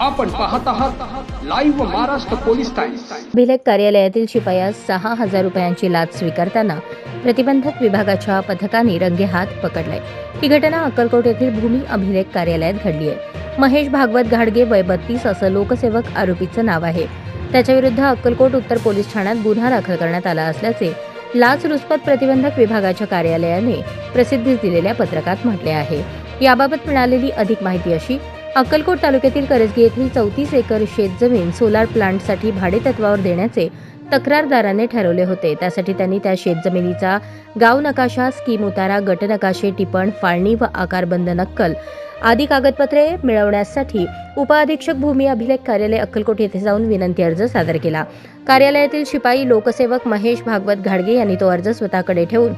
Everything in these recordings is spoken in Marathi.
आपण पाहत आहात लाईव्ह महाराष्ट्र पोलीस टाइम्स अभिलेख कार्यालयातील शिपायास सहा हजार रुपयांची लाच स्वीकारताना प्रतिबंधक विभागाच्या पथकाने रंगेहात पकडलाय. ही घटना अक्कलकोट येथील भूमी अभिलेख कार्यालयात घडली आहे महेश भागवत घाडगे वय बत्तीस असं लोकसेवक आरोपीचं नाव आहे. त्याच्याविरुद्ध अक्कलकोट उत्तर पोलीस ठाण्यात गुन्हा दाखल करण्यात आला असल्याचे लाचलुचपत प्रतिबंधक विभागाच्या कार्यालयाने प्रसिद्धीस दिलेल्या पत्रकात म्हटले आहे. याबाबत मिळालेली अधिक माहिती अशी अक्कलकोट तालुक्यातील करजगी येथील चौतीस एकर शेतजमीन सोलार प्लांटसाठी भाडेतत्वावर देण्याचे तक्रारदाराने ठरवले होते. त्यासाठी त्यांनी त्या शेतजमिनीचा गाव नकाशा स्कीम उतारा गट नकाशे टिपण फाळणी व आकारबंद नक्कल आदी कागदपत्रे मिळवण्यासाठी उपअधीक्षक भूमी अभिलेख कार्यालय अक्कलकोट येथे जाऊन विनंती अर्ज सादर केला. कार्यालयातील शिपाई लोकसेवक महेश भागवत घाडगे यांनी तो अर्ज स्वतःकडे ठेवून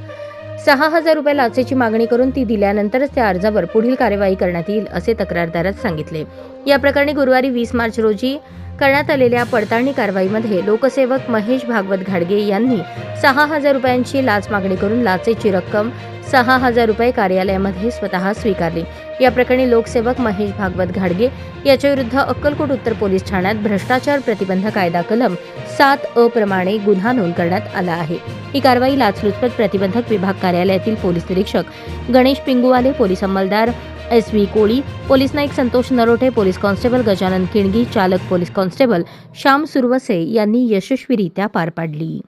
सहा हजार रुपये लाचेची मागणी करून ती दिल्यानंतरच त्या अर्जावर पुढील कार्यवाही करण्यात येईल असे तक्रारदारात सांगितले. या प्रकरणी गुरुवारी वीस मार्च रोजी करण्यात आलेल्या पडताळणी कारवाईमध्ये लोकसेवक महेश भागवत घाडगे यांनी सहा हजार रुपयांची लाच मागणी करून लाचेची रक्कम सहा हजार रुपये कार्यालयामध्ये स्वतः स्वीकारली. या प्रकरणी लोकसेवक महेश भागवत घाडगे याच्याविरुद्ध अक्कलकोट उत्तर पोलीस ठाण्यात भ्रष्टाचार प्रतिबंध कायदा कलम सात अ प्रमाणे गुन्हा नोंद करण्यात आला आहे. ही कारवाई लाचलुचपत प्रतिबंधक विभाग कार्यालयातील पोलीस निरीक्षक गणेश पिंगुवाले पोलीस अंमलदार S V Koli police Naik Santosh Narote police constable Gajanan Kingi चालक पोलीस कॉन्स्टेबल श्याम सुरवसे यांनी यशस्वीरित्या पार पाडली.